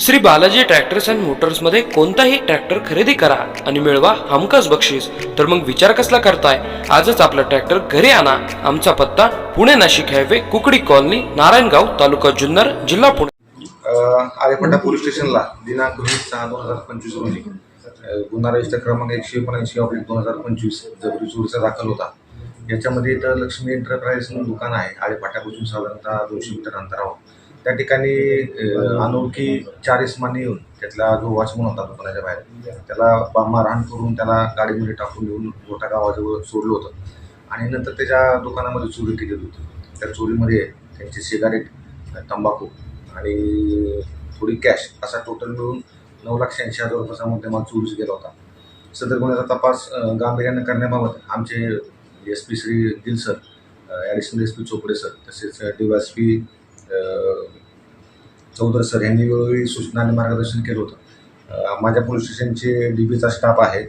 Shri Balaji tractors and मोटर्समध्ये कोणताही tractor खरेदी करा आणि मिळवा हमखास बक्षीस. तर मग विचार कसला करताय? आजच आपला ट्रॅक्टर घरी आणा. आमचा पत्ता पुणे नाशिक हायवे कुकडी कॉलनी नारायणगाव तालुका जुन्नर जिल्हा पुणे. अ, पोलीस स्टेशनला दिनांक वीस सहा दोन हजार पंचवीस रोजी. गुन्हा रजिस्टर क्रमांक एकशे एकोणऐंशी ऑब्लिक दोन हजार पंचवीस जबरी चोरीचा दाखल होता. याच्यामध्ये इथं लक्ष्मी एंटरप्राइज दुकान आहे. आळेपाट्यापासून साधारणतः दोनशे मीटर अंतरावर. त्या ठिकाणी अनोळखी चार इस्मानी येऊन त्यातला जो वॉचमन होता दुकानाच्या बाहेर त्याला बा- मारहाण करून त्याला गाडीमध्ये टाकून घेऊन मोठ्या गावाजवळ सोडलं होतं. आणि नंतर त्याच्या दुकानामध्ये चोरी केलेली होती. त्या चोरीमध्ये त्यांचे सिगारेट तंबाखू आणि थोडी कॅश असा टोटल मिळून नऊ लाख शहाऐंशी हजार रुपयाचा मुद्देमाल चोरीस गेला होता. सदर गुन्ह्याचा तपास गांभीर्यानं करण्याबाबत आमचे S P Shri Dil sir additional S P Chopde sir तसेच D S P Chaudhar sir यांनी वेळोवेळी सूचना आणि मार्गदर्शन केलं होतं. माझ्या पोलीस स्टेशनचे डी बीचा स्टाफ आहे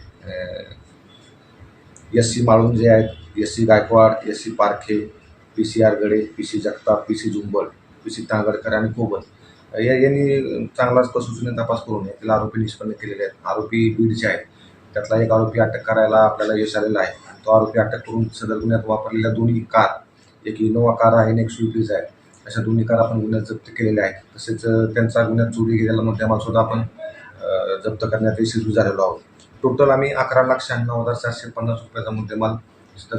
एस सी माळुंजे आहेत S C Gaikwad S C Parkhe P C R Gade P C Jagtap P C Zumbad P C Tangadkar आणि कोबल. या यांनी चांगलाच सूचने तपास करून त्याला आरोपी निष्पन्न केलेले आहेत. आरोपी बीडचे आहेत त्यातला एक आरोपी अटक करायला आपल्याला यश आलेला आहे. आणि तो आरोपी अटक करून सदर गुन्ह्यात वापरलेल्या दोन्ही कार एक इनोवा कार आहे आणि एक स्विफ्ट आहे अशा दोन्ही कार आपण गुन्ह्यात जप्त केलेल्या आहेत. तसेच त्यांचा गुन्ह्यात चोरी गेलेला मुद्देमालसुद्धा आपण जप्त करण्यात यशस्वी झालेलो आहोत. टोटल आम्ही अकरा लाख शहाण्णव हजार चारशे पन्नास रुपयाचा मुद्देमाल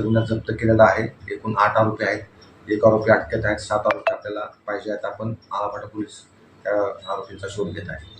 गुन्ह्यात जप्त केलेला आहे. एकूण आठ आरोपी आहेत. एक आरोपी अटकेत आहेत. सात आरोपी आपल्याला पाहिजे आहेत. आपण आलापाटा पोलीस त्या आरोपींचा शोध घेत आहे.